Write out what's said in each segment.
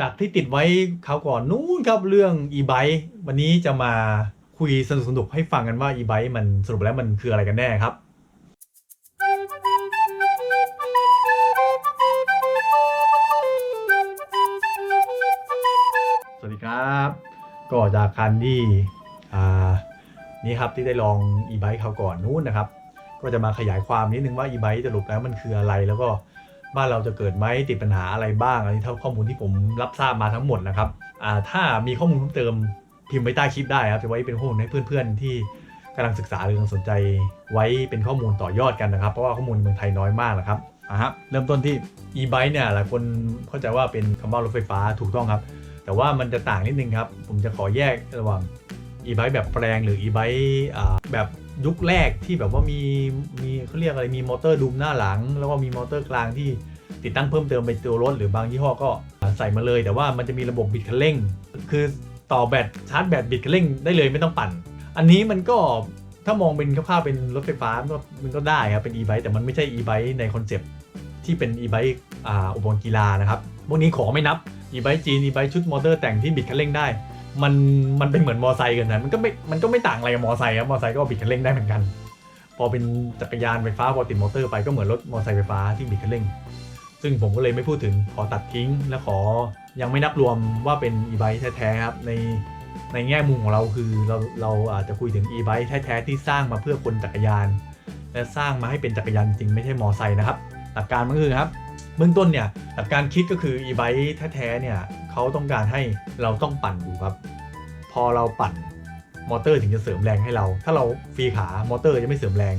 จากที่ติดไว้คราวก่อนนู้นครับเรื่อง e-bike วันนี้จะมาคุยสนุกๆให้ฟังกันว่า e-bike มันสรุปแล้วมันคืออะไรกันแน่ครับ สวัสดีครับ ก็จากการที่อ่านี่ครับที่ได้ลอง e-bike คราวก่อนนู้นนะครับ ก็จะมาขยายความนิดนึงว่า e-bike สรุปแล้วมันคืออะไรแล้วก็ บ้านเราจะเกิดไหมติดปัญหาอะไรบ้างอันนี้เท่าข้อมูลที่ผมรับทราบมาทั้งหมดนะครับถ้ามีข้อมูลเพิ่มเติมพิมพ์ไว้ใต้คลิปได้ครับจะไว้เป็นข้อมูลให้เพื่อนๆ ที่กำลังศึกษาหรือกำลังสนใจไว้เป็นข้อมูลต่อยอดกันนะครับ เพราะว่าข้อมูลเมืองไทยน้อยมากนะครับอะฮะเริ่มต้นที่ e-bike เนี่ยหลายคนเข้าใจว่าเป็นคำว่ารถไฟฟ้าถูกต้องครับ แต่ว่ามันจะต่างนิดนึงครับ ผมจะขอแยกระหว่าง e-bike แบบแปลงหรือ e-bike อ่าแบบ ยุคแรกที่แบบว่ามีมีเขาเรียกอะไรมีมอเตอร์ดูมหน้าหลัง แล้วก็มีมอเตอร์กลางที่ติดตั้งเพิ่มเติมไปตัวรถหรือบางยี่ห้อก็ใส่มาเลย แต่ว่ามันจะมีระบบบิดคันเร่ง คือต่อแบตชาร์จแบตบิดคันเร่งได้เลยไม่ต้องปั่น อันนี้มันก็ถ้ามองเป็นคร่าวๆเป็นรถไฟฟ้ามันก็มันก็ได้ครับเป็น e-bike แต่มันไม่ใช่ e-bike ในคอนเซปที่เป็น e-bike อ่าอุปกรณ์กีฬานะครับพวกนี้ขอไม่นับ e-bike จีน e-bike ชุดมอเตอร์แต่งที่บิดคันเร่งได้ มันมันเป็นเหมือนมอไซค์กันนะมันก็ไม่มันก็ไม่ต่างอะไรกับมอไซค์ครับมอไซค์ก็บิดคันเร่งได้เหมือนกัน พอเป็นจักรยานไฟฟ้าพอติดมอเตอร์ไปก็เหมือนรถมอไซค์ไฟฟ้าที่บิดคันเร่ง ซึ่งผมก็เลยไม่พูดถึงขอตัดทิ้งและขอยังไม่นับรวมว่าเป็น e-bike แท้ๆครับในในแง่มุมของเราคือเราเราอาจจะคุยถึง e-bike แท้ๆที่สร้างมาเพื่อคนจักรยาน และสร้างมาให้เป็นจักรยานจริงไม่ใช่มอไซค์นะครับหลักการมันคือครับ เบื้องต้นเนี่ยหลักการคิดก็คือ e-bike แท้ๆเนี่ยเขาต้องการให้เราต้องปั่นอยู่ครับ พอเราปั่นมอเตอร์ถึงจะเสริมแรงให้เรา ถ้าเราฟรีขามอเตอร์จะไม่เสริมแรง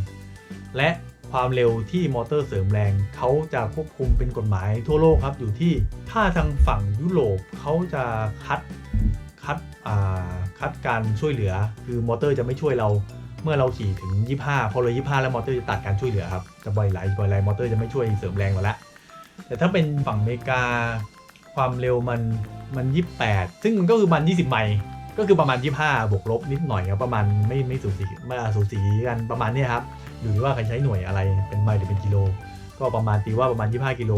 และความเร็วที่มอเตอร์เสริมแรงเขาจะควบคุมเป็นกฎหมายทั่วโลกครับ อยู่ที่ถ้าทางฝั่งยุโรปเขาจะคัดคัดอ่าคัดการช่วยเหลือ คือมอเตอร์จะไม่ช่วยเราเมื่อเราขี่ถึง 25 พอเลย 25 แล้วมอเตอร์จะตัดการช่วยเหลือครับจะบ่อยไหลบ่อยไหลมอเตอร์จะไม่ช่วยเสริมแรงมาแล้ว แต่ถ้าเป็นฝั่งอเมริกา ความเร็วมันมัน 28 ซึ่งมันก็คือมัน 20 ไมล์ก็คือประมาณ 25 บวกลบนิดหน่อยครับประมาณไม่ไม่สูสีไม่สูสีกันประมาณนี้ครับอยู่ที่ว่าใครใช้หน่วยอะไรเป็นไมล์หรือเป็นกิโล ก็ประมาณตีว่าประมาณ 25 กิโล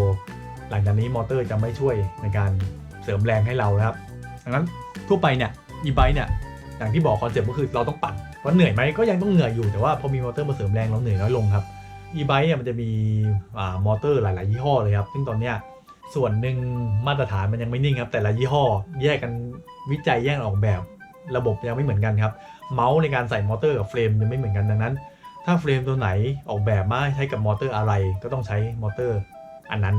หลังจากนี้มอเตอร์จะไม่ช่วยในการเสริมแรงให้เรานะครับดังนั้นทั่วไปเนี่ย e-bike เนี่ยอย่างที่บอกคอนเซ็ปต์ก็คือเราต้องปั่นว่าเหนื่อยไหมก็ยังต้องเหนื่อยอยู่แต่ว่าพอมีมอเตอร์มาเสริมแรงเราเหนื่อยน้อยลงครับ e-bike เนี่ยมันจะมีอมอเตอร์หลาย ๆ ยี่ห้อเลยครับ ซึ่งตอนเนี้ยส่วนหนึ่งมาตรฐานมันยังไม่นิ่งครับ แต่ละยี่ห้อแยกกันวิจัยแยกออกแบบระบบยังไม่เหมือนกันครับ เมาส์ในการใส่มอเตอร์กับเฟรมยังไม่เหมือนกันดังนั้น ถ้าเฟรมตัวไหนออกแบบมาใช้กับมอเตอร์อะไรก็ต้องใช้มอเตอร์ อันนั้น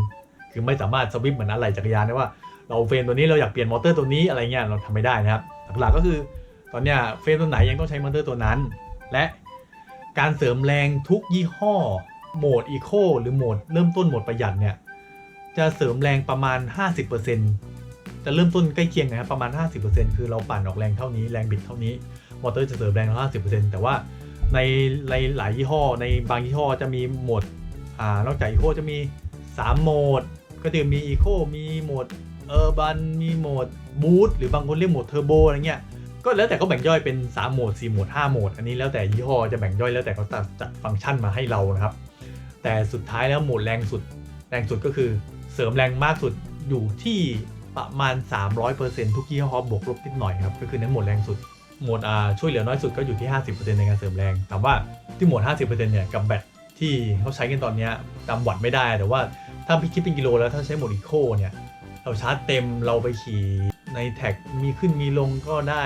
คือไม่สามารถสวิปเหมือนอะไรจักรยานได้ว่า เราเฟรมตัวนี้เราอยากเปลี่ยนมอเตอร์ตัวนี้อะไรเงี้ยเราทำไม่ได้นะครับหลักๆก็คือ ตอนเนี้ยเฟรมตัวไหนยังต้องใช้มอเตอร์ตัวนั้น และ การเสริมแรงทุกยี่ห้อ โหมดอีโคหรือโหมดเริ่มต้นโหมดประหยัดเนี่ยจะเสริมแรงประมาณ 50%จะเริ่มต้นใกล้เคียงนะครับประมาณ 50%คือเราปั่นออกแรงเท่านี้แรงบิดเท่านี้ มอเตอร์จะเสริมแรงเรา50%แต่ว่าในในหลายยี่ห้อ ในบางยี่ห้อจะมีโหมดอ่านอกจากอีโคจะมี 3 โหมด ก็จะมีอีโคมีโหมดเออร์บันมีโหมดบูทหรือบางคนเรียกโหมดเทอร์โบอะไรเงี้ย ก็แล้วแต่เขาแบ่งย่อยเป็น 3 โหมด 4 โหมด 5 โหมด อันนี้แล้วแต่ยี่ห้อจะแบ่งย่อยแล้วแต่เขาจัดจัดฟังก์ชันมาให้เรานะครับ แต่สุดท้ายแล้วโหมดแรงสุด แรงสุดก็คือเสริมแรงมากสุดอยู่ที่ประมาณ 300%ทุกยี่ห้อบวกลบนิดหน่อยครับ ก็คือนั้นโหมดแรงสุด โหมดช่วยเหลือน้อยสุดก็อยู่ที่ 50%ในการเสริมแรงแต่ว่าที่โหมด 50%เนี่ยกับแบตที่เขาใช้กันตอนนี้ยจำวัดไม่ได้ แต่ว่าถ้าพี่คิดเป็นกิโลแล้วถ้าใช้โหมดอีโคเนี่ยเราชาร์จเต็มเราไปขี่ ในแท็กมีขึ้นมีลงก็ได้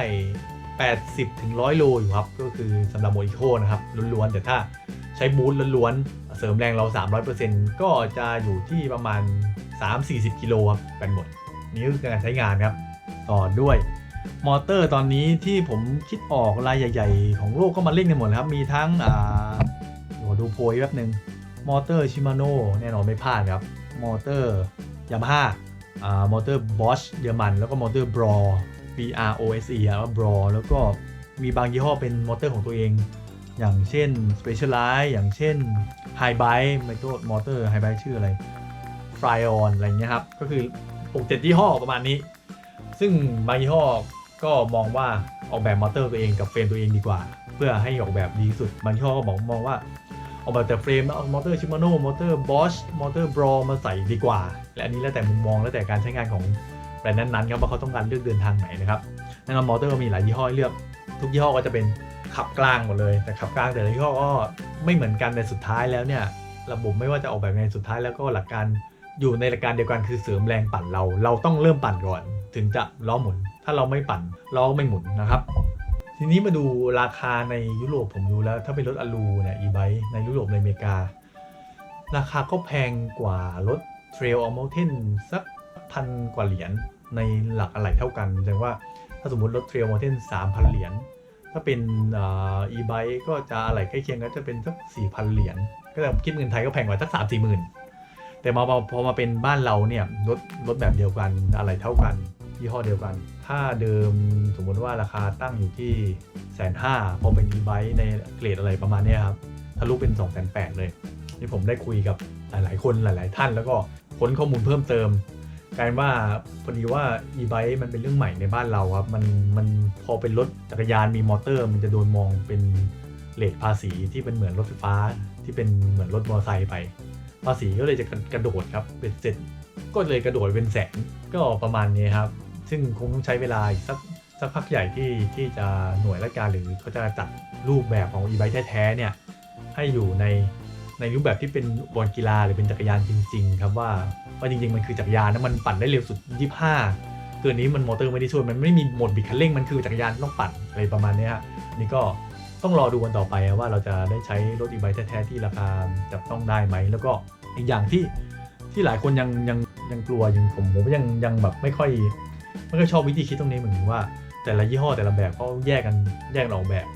80ถึง100 โลอยู่ครับ ก็คือสำหรับโมดิโคนะครับล้วนๆ แต่ถ้าใช้บูทล้วนๆ เสริมแรงเรา 300%ก็จะอยู่ที่ประมาณ 3-40 กิโลครับแบนหมด นี่คือการใช้งานครับ ต่อด้วยมอเตอร์ตอนนี้ที่ผมคิดออกรายใหญ่ ๆ ของโลกก็มาเล่นกันหมดแล้วครับ มีทั้งอ่าดูโพยแป๊บนึงมอเตอร์ชิมาโน่แน่นอนไม่พลาดครับ มอเตอร์ยามาฮ่า มอเตอร์บอชเยอรมัน แล้วก็มอเตอร์บรอ B R O S E อะว่าบรอแล้วก็มีบางยี่ห้อเป็นมอเตอร์ของตัวเอง อย่างเช่น Specialized อย่างเช่น High b i ไม่ตัวมอเตอร์ High b i ชื่ออะไร f r y on อะไรเงี้ยครับ ก็คือ 6-7 ยี่ห้อประมาณนี้ ซึ่งบางยี่ห้อก็มองว่าออกแบบมอเตอร์ตัวเองกับเฟรมตัวเองดีกว่า เพื่อให้ออกแบบดีที่สุดบางยี่ห้อก็บอกมองว่า ออกแบบแต่เฟรมแล้วเอามอเตอร์ชิมาโน่มอเตอร์บอชมอเตอร์บรอมาใส่ดีกว่า และอันนี้แล้วแต่มุมมองแล้วแต่การใช้งานของแบรนด์นั้นๆครับว่าเขาต้องการเลือกเดินทางไหนนะครับแน่นอนมอเตอร์มีหลายยี่ห้อให้เลือก ทุกยี่ห้อก็จะเป็นขับกลางหมดเลย แต่ขับกลางแต่ละยี่ห้อก็ไม่เหมือนกันในสุดท้ายแล้วเนี่ยระบบไม่ว่าจะออกแบบไงสุดท้ายแล้วก็หลักการอยู่ในหลักการเดียวกันคือเสริมแรงปั่นเรา เราต้องเริ่มปั่นก่อน ถึงจะล้อหมุน ถ้าเราไม่ปั่นล้อไม่หมุนนะครับ ทีนี้มาดูราคาในยุโรปผมดูแล้วถ้าเป็นรถอลูเนี่ยอีไบในยุโรปในอเมริกา ราคาก็แพงกว่ารถ Trail of Mountain สักพันกว่าเหรียญในหลักอะไรเท่ากันแสดงว่าถ้าสมมติรถ Trail Mountain 3,000เหรียญถ้าเป็นอีไบก็จะอะไรใกล้เคียงก็จะเป็นสัก4,000เหรียญก็จะคิดเงินไทยก็แพงกว่าสัก3 4หมื่นแต่มาพอมาเป็นบ้านเราเนี่ยรถรถแบบเดียวกันอะไรเท่ากันยี่ห้อเดียวกัน ถ้าเดิมสมมติว่าราคาตั้งอยู่ที่แสนห้าพอเป็นอีไบในเกรดอะไรประมาณนี้ครับทะลุเป็น2องแสนแปดเลยนี่ผมได้คุยกับหลายๆคนหลาย ๆ ท่าน แล้วก็ค้นข้อมูลเพิ่มเติมกลายว่าพอดีว่า e-bike มันเป็นเรื่องใหม่ในบ้านเราครับมันมันพอเป็นรถจักรยานมีมอเตอร์ มันจะโดนมองเป็นเลทภาษีที่เป็นเหมือนรถไฟฟ้าที่เป็นเหมือนรถมอเตอร์ไซค์ไป ภาษีก็เลยจะกระโดดครับเป็นเสร็จก็เลยกระโดดเป็นแสนก็ประมาณนี้ครับ ซึ่งคงต้องใช้เวลาสักสักพักใหญ่ที่ที่จะหน่วยราชการหรือเขาจะจัดรูปแบบของ e-bike แท้ๆเนี่ยให้อยู่ในในรูปแบบที่เป็นบอลกีฬาหรือเป็นจักรยานจริง ๆ ครับว่าว่าจริง ๆ มันคือจักรยานนะมันปั่นได้เร็วสุด 25 เกินนี้มันมอเตอร์ไม่ได้ช่วยมันไม่มีโหมดบิดคันเร่งมันคือจักรยานต้องปั่นอะไรประมาณนี้ฮะนี่ก็ต้องรอดูกันต่อไปว่าเราจะได้ใช้รถ e-bike แท้ๆที่ราคาจับต้องได้ไหมแล้วก็อีกอย่างที่ที่หลายคนยังยังยังกลัวยังผมผมยังยังแบบไม่ค่อย ม่ค่อยชอบวิธีคิดตรงนี้เหมือนว่า แต่ละยี่ห้อแต่ละแบบเขาแยกกันแยกกันออกแบบ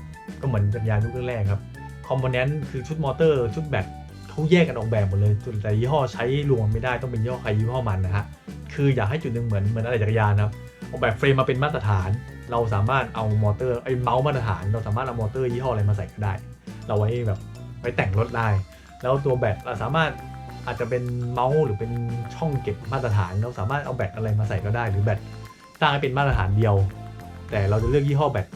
ก็เหมือนจักรยานยุคแรกครับคอมโพเนนต์คือชุดมอเตอร์ชุดแบตเขาแยกกันออกแบบหมดเลยแต่ยี่ห้อใช้รวมไม่ได้ต้องเป็นยี่ห้อใครยี่ห้อมันนะฮะคืออยากให้จุดหนึ่งเหมือนเหมือนอะไรจักรยานครับออกแบบเฟรมมาเป็นมาตรฐาน เราสามารถเอามอเตอร์ไอ้เมาส์มาตรฐาน เราสามารถเอามอเตอร์ยี่ห้ออะไรมาใส่ก็ได้ เราไว้แบบไว้แต่งรถได้ แล้วตัวแบตเราสามารถอาจจะเป็นเมาส์หรือเป็นช่องเก็บมาตรฐาน เราสามารถเอาแบตอะไรมาใส่ก็ได้ หรือแบต ตั้งให้เป็นมาตรฐานเดียว แต่เราจะเลือกยี่ห้อแบต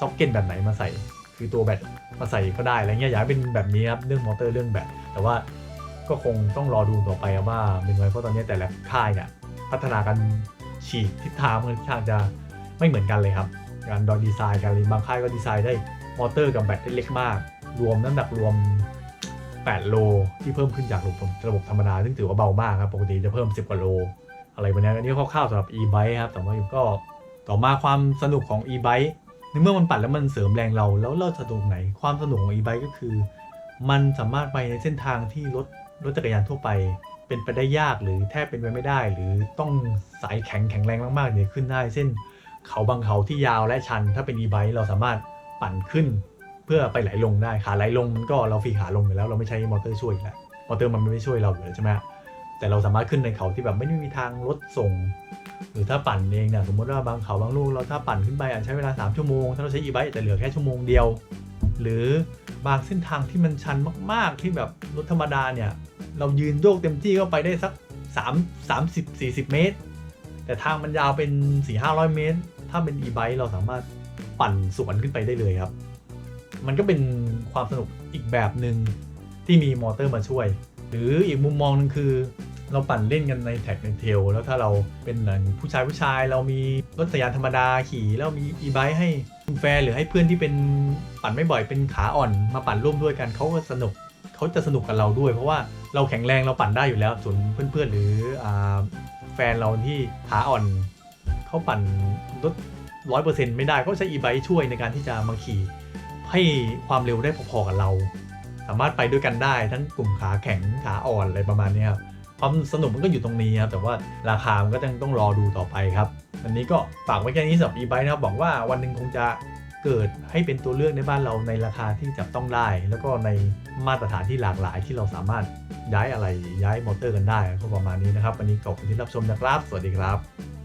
ซ็อกเก็ตแบบไหนมาใส่ คือตัวแบตมาใส่ก็ได้อะไรเงี้ยอยากให้เป็นแบบนี้ครับเรื่องมอเตอร์เรื่องแบตแต่ว่าก็คงต้องรอดูต่อไปว่าเป็นไงเพราะตอนนี้แต่ละค่ายเนี่ยพัฒนากันฉีกทิศทางมันทางจะไม่เหมือนกันเลยครับ การดอยดีไซน์กันบางค่ายก็ดีไซน์ได้มอเตอร์กับแบตได้เล็กมาก รวมน้ำหนักรวม 8 โลที่เพิ่มขึ้นจากระบบระบบธรรมดาซึ่งถือว่าเบามากครับปกติจะเพิ่ม 10 กว่าโล อะไรแบบนี้อันนี้คร่าวๆสำหรับ e-bike ครับแต่ว่าก็ต่อมาความสนุกของ e-bike ในเมื่อมันปั่นแล้วมันเสริมแรงเราแล้วเราสนุกไหน ความสนุกของ e-bike ก็คือ มันสามารถไปในเส้นทางที่รถรถจักรยานทั่วไป เป็นไปได้ยากหรือแทบเป็นไปไม่ได้ หรือต้องสายแข็งแข็งแรงมากๆเนี่ยขึ้นได้เช่นเขาบางเขาที่ยาวและชัน ถ้าเป็น e-bike เราสามารถปั่นขึ้น เพื่อไปไหลลงได้ขาไหลลงมันก็เราฟรีขาลงอยู่แล้ว เราไม่ใช้มอเตอร์ช่วยแล้วมอเตอร์มันไม่ช่วยเราอยู่แล้วใช่ไหม แต่เราสามารถขึ้นในเขาที่แบบไม่ได้มีทางรถส่ง หรือถ้าปั่นเองเนี่ยสมมติว่าบางเขาบางลูกเราถ้าปั่นขึ้นไปอาจใช้เวลา 3 ชั่วโมง ถ้าเราใช้ e-bike จะเหลือแค่ชั่วโมงเดียว หรือบางเส้นทางที่มันชันมาก ๆ ที่แบบรถธรรมดาเนี่ย เรายืนโยกเต็มที่ก็ไปได้สัก 3 30 40 เมตร แต่ทางมันยาวเป็น 4 500 เมตร ถ้าเป็น e-bike เราสามารถปั่นสวนขึ้นไปได้เลยครับ มันก็เป็นความสนุกอีกแบบหนึ่งที่มีมอเตอร์มาช่วย หรืออีกมุมมองหนึงคือ เราปั่นเล่นกันในแท็กในเทลแล้วถ้าเราเป็นหมือนผู้ชายผู้ชายเรามีรถจักรยานธรรมดาขี่แล้วมีอีไบค์ให้คุณแฟนหรือให้เพื่อนที่เป็นปั่นไม่บ่อยเป็นขาอ่อนมาปั่นร่วมด้วยกันเขาก็สนุกเขาจะสนุกกับเราด้วย เพราะว่าเราแข็งแรงเราปั่นได้อยู่แล้วส่วนเพื่อนๆ หรือแฟนเราที่ขาอ่อนเขาปั่นรถร้อยเปอร์เซ็นต์ไม่ได้เขาใช้อีไบค์ช่วยในการที่จะมาขี่ให้ความเร็วได้พอๆกับเรา สามารถไปด้วยกันได้ทั้งกลุ่มขาแข็งขาอ่อนอะไรประมาณนี้ครับ ความสนุกมันก็อยู่ตรงนี้ครับแต่ว่าราคามันก็ยังต้องรอดูต่อไปครับอันนี้ก็ฝากไว้แค่นี้สำหรับ e-bike นะครับบอกว่าวันหนึ่งคงจะเกิดให้เป็นตัวเลือกในบ้านเราในราคาที่จับต้องได้ แล้วก็ในมาตรฐานที่หลากหลายที่เราสามารถย้ายอะไรย้ายมอเตอร์กันได้ก็ประมาณนี้นะครับ วันนี้ขอบคุณที่รับชมนะครับ สวัสดีครับ